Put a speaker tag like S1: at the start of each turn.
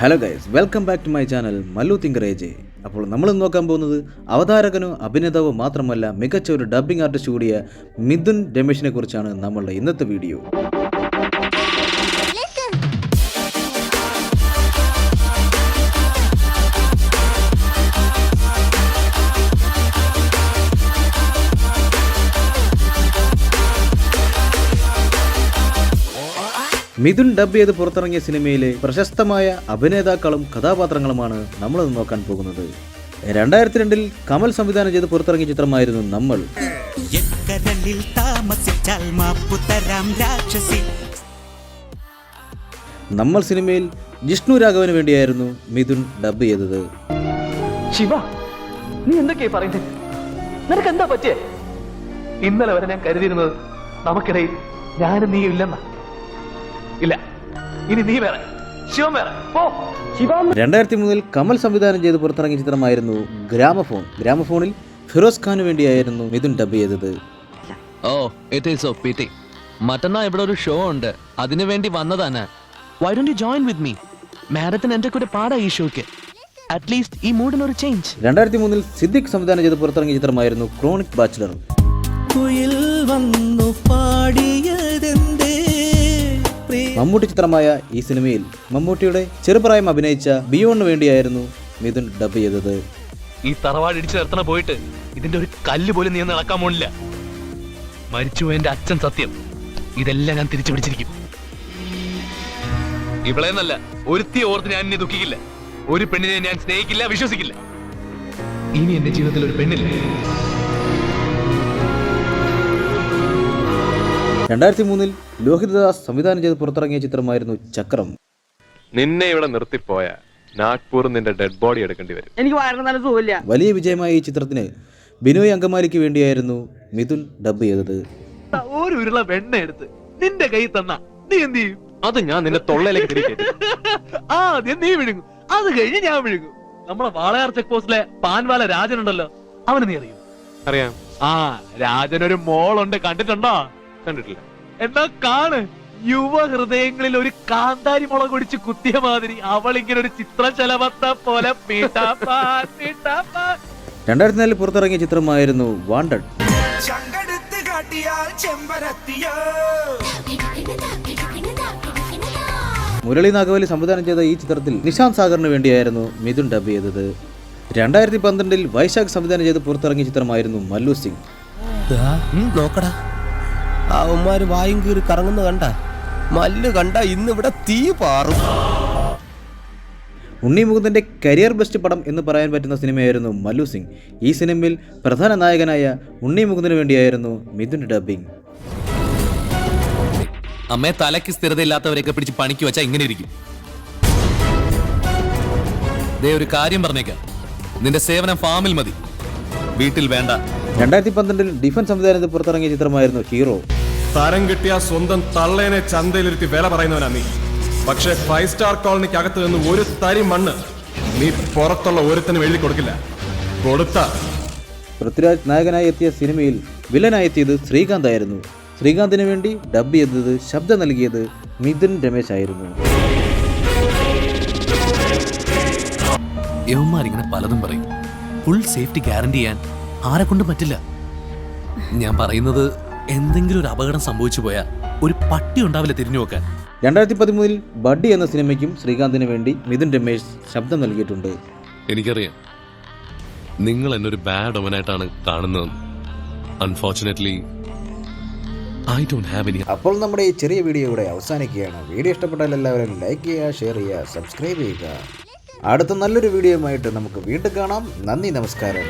S1: Hello guys welcome back to my channel Mallu Thinkerage അപ്പോൾ നമ്മൾ നോക്കാൻ പോകുന്നത് അവതാരകനോ അഭിനേതാവോ മാത്രമല്ല മികച്ച ഒരു ഡബ്ബിംഗ് ആർട്ടിസ്റ്റ് കൂടിയ മിഥുൻ രമേശിനെ കുറിച്ചാണ് നമ്മളുടെ ഇന്നത്തെ വീഡിയോ മിഥുൻ ഡബ് ചെയ്ത് പുറത്തിറങ്ങിയ സിനിമയിലെ പ്രശസ്തമായ അഭിനേതാക്കളും കഥാപാത്രങ്ങളുമാണ് നമ്മൾ ഇന്ന് നോക്കാൻ പോകുന്നത്. രണ്ടായിരത്തി രണ്ടിൽ കമൽ സംവിധാനം ചെയ്ത് പുറത്തിറങ്ങിയ ചിത്രമായിരുന്നു നമ്മൾ.
S2: താമസിച്ചാൽ രാക്ഷസി.
S1: നമ്മൾ സിനിമയിൽ ജിഷ്ണു രാഘവന് വേണ്ടിയായിരുന്നു മിഥുൻ ഡബ് ചെയ്തത്.
S3: ശിവ നീ എന്തൊക്കെയാ പറയുന്നത് നിനക്ക് എന്താ പറ്റിയേ? ഇന്നലെ വരെ ഞാൻ കരുതിയിരുന്നത് നമുക്കിടയിൽ ഞാനും നീ ഇല്ലെന്ന. ഇല്ല. ഇനി നീ വേറെ. ശിവം വേറെ. പോ.
S1: രണ്ടായിരത്തി മൂന്നിൽ കമൽ സംവിധാനം ചെയ്ത് പുറത്തിറങ്ങിയ ചിത്രമായിരുന്നു ഗ്രാമഫോൺ. ഗ്രാമഫോണിൽ ഫിറോസ് ഖാനു വേണ്ടിയായിരുന്നു മിഥുൻ ഡബ് ചെയ്തത്.
S4: Oh it is of pity മറ്റന്നാ ഇവിടെ ഒരു ഷോ ഉണ്ട്. അതിനു വേണ്ടി വന്നതാണ്. Why don't you join with me മാഡത്തിന് എന്റെ കൂടെ പാടാ ഈ ഷോക്ക് അറ്റ്ലീസ്റ്റ് ഈ മൂഡിനൊരു ചേഞ്ച്
S1: രണ്ടായിരത്തി മൂന്നിൽ സിദ്ദിഖ് സംവിധാനം ചെയ്ത് പുറത്തിറങ്ങിയ ചിത്രമായിരുന്നു ക്രോണിക് ബാച്ചിലർ.
S2: കുയിൽ വന്നു പാടിയതെന്തേ
S1: മമ്മൂട്ടി ചിത്രമായ ഈ സിനിമയിൽ മമ്മൂട്ടിയുടെ ചെറുപ്രായം അഭിനയിച്ച ബിയോണിന് വേണ്ടിയായിരുന്നു മിഥുൻ ഡബ് ചെയ്തത്.
S3: ഈ തറവാട് ഇടിച്ചു നിർത്തണ പോയിട്ട് ഇതിന്റെ ഒരു കല്ല് പോലും നീ നടക്കാൻ പോണില്ല. മരിച്ചു എന്റെ അച്ഛൻ സത്യം. ഇതെല്ലാം ഞാൻ തിരിച്ചു പിടിച്ചിരിക്കും. ഇവളെന്നല്ല ഒരുത്തി ഓർത്ത് ഞാൻ എന്നെ ദുഃഖിക്കില്ല. ഒരു പെണ്ണിനെ ഞാൻ സ്നേഹിക്കില്ല വിശ്വസിക്കില്ല. ഇനി എന്റെ ജീവിതത്തിൽ ഒരു പെണ്ണില്ല.
S1: രണ്ടായിരത്തി മൂന്നിൽ ലോഹിതദാസ് സംവിധാനം ചെയ്ത് പുറത്തിറങ്ങിയ ചിത്രമായിരുന്നു ചക്രം.
S5: നിന്നെ ഇവിടെ നിർത്തിപ്പോയ നാഗ്പൂർ നിന്റെ ഡെഡ് ബോഡി എടുക്കേണ്ടി വരും.
S6: എനിക്ക് വയറിന് നല്ല സുഖമില്ല.
S1: വലിയ വിജയമായ ഈ ചിത്രത്തിന് ബിനോയ് അങ്കമാലിക്ക് വേണ്ടിയായിരുന്നു മിഥുൻ ഡബ് ചെയ്തത്.
S3: ഒരു ഉരുള വെണ്ണ എടുത്ത് നിന്റെ കൈ തന്ന. നീ എന്ത് ചെയ്യും?
S5: അത് ഞാൻ നിന്റെ തൊള്ളയിലേക്ക് തിരികെ
S3: ആ ആദ്യം നീ വിഴുങ്ങും. അത് കഴിഞ്ഞ് ഞാൻ വിഴുങ്ങും. നമ്മളെ വാളയാർ ചെക്ക് പോസ്റ്റിലെ പാൻവാല രാജൻ ഉണ്ടല്ലോ അവന് നീ അറിയും?
S5: അറിയാം.
S3: ആ രാജനൊരു മോളുണ്ട്. കണ്ടിട്ടുണ്ടോ?
S5: കണ്ടിട്ടില്ല.
S3: എന്നാ കാണ് യുവ ഹൃദയങ്ങളിൽ ഒരു കാന്താരി മുളക് ഒടിച്ച് കുത്തിയ മാതിരി അവൾ ഇങ്ങനെ ഒരു ചിത്രശലഭത്ത പോലെ.
S1: രണ്ടായിരത്തി നാലിൽ പുറത്തിറങ്ങിയ ചിത്രമായിരുന്നു വാണ്ടഡ് മുരളി നാഗവലി സംവിധാനം ചെയ്ത ഈ ചിത്രത്തിൽ നിശാന്ത് സാഗറിന് വേണ്ടിയായിരുന്നു മിഥുൻ ഡബ് ചെയ്തത്. രണ്ടായിരത്തി പന്ത്രണ്ടിൽ വൈശാഖ് സംവിധാനം ചെയ്ത് പുറത്തിറങ്ങിയ ചിത്രമായിരുന്നു മല്ലു സിംഗ്.
S7: നോക്കടാ. അവന്മാര് വായും കീറി കറങ്ങുന്ന കണ്ട? മല്ല് കണ്ട ഇന്നിവിടെ തീ പാറും.
S1: ഉണ്ണി മുകുന്ദന്റെ കരിയർ ബെസ്റ്റ് പടം എന്ന് പറയാൻ പറ്റുന്ന സിനിമയായിരുന്നു മല്ലു സിംഗ്. ഈ സിനിമയിൽ പ്രധാന നായകനായ ഉണ്ണി മുകുന്ദന് വേണ്ടിയായിരുന്നു മിഥുൻ ഡബിംഗ്
S4: അമ്മയെ തലയ്ക്ക് സ്ഥിരതയില്ലാത്തവരെയൊക്കെ പിടിച്ച് പണിക്ക് വെച്ചാൽ ഇങ്ങനെ ഇരിക്കും. ദേ ഒരു കാര്യം പറഞ്ഞേക്കാം. നിന്റെ സേവനം ഫാമിൽ മതി. വീട്ടിൽ വേണ്ട.
S1: രണ്ടായിരത്തി പന്ത്രണ്ടിൽ ഡിഫൻസ് സംവിധാനത്തിൽ പുറത്തിറങ്ങിയ ചിത്രമായിരുന്നു ഹീറോ
S8: തരം കിട്ടിയ സ്വന്തം തള്ളേനെ ചന്തയിലിരുത്തി വില പറയുന്നവനാ നീ. പക്ഷേ ഫൈവ് സ്റ്റാർ കോളനിക്ക് അകത്ത് നിന്ന് ഒരു തരി മണ്ണ് നീ പുറത്തുള്ള ഒരുത്തനും എഴുതി കൊടുക്കില്ല. കൊടുത്ത.
S1: പൃഥ്വിരാജ് നായകനായി എത്തിയ സിനിമയിൽ വില്ലനായി എത്തിയത് ശ്രീകാന്ത് ആയിരുന്നു. ശ്രീകാന്തിന് വേണ്ടി ഡബ് ചെയ്തത് ശബ്ദം നൽകിയത് മിഥുൻ രമേശ് ആയിരുന്നു.
S4: യവന്മാരിങ്ങനെ പലതും പറയും. ഫുൾ സേഫ്റ്റി ഗ്യാരണ്ടി ചെയ്യാൻ ആരെ കൊണ്ടും പറ്റില്ല. ഞാൻ പറയുന്നത് എന്തെങ്കിലും ഒരു അപകടം സംഭവിച്ചു പോയാൽ ഒരു പട്ടി ഉണ്ടാവില്ല തിരിഞ്ഞു നോക്കാൻ.
S1: രണ്ടായിരത്തി പതിമൂന്നിൽ ബഡ്ഡി എന്ന സിനിമയ്ക്കും ശ്രീകാന്തിന് വേണ്ടി മിഥുൻ രമേശ് ശബ്ദം നൽകിയിട്ടുണ്ട്.
S9: എനിക്കറിയാം. നിങ്ങൾ എന്നൊരു ഒരു ബാഡ് ഒമനായിട്ടാണ് കാണുന്നത് unfortunately I don't have any
S1: അപ്പോൾ നമ്മുടെ ഈ ചെറിയ വീഡിയോ ഇവിടെ അവസാനിക്കുകയാണ്. വീഡിയോ ഇഷ്ടപ്പെട്ടാൽ എല്ലാവരും ലൈക്ക് ചെയ്യുക ഷെയർ ചെയ്യുക സബ്സ്ക്രൈബ് ചെയ്യുക. അടുത്ത നല്ലൊരു വീഡിയോയുമായിട്ട് നമുക്ക് വീണ്ടും കാണാം. നന്ദി നമസ്കാരം.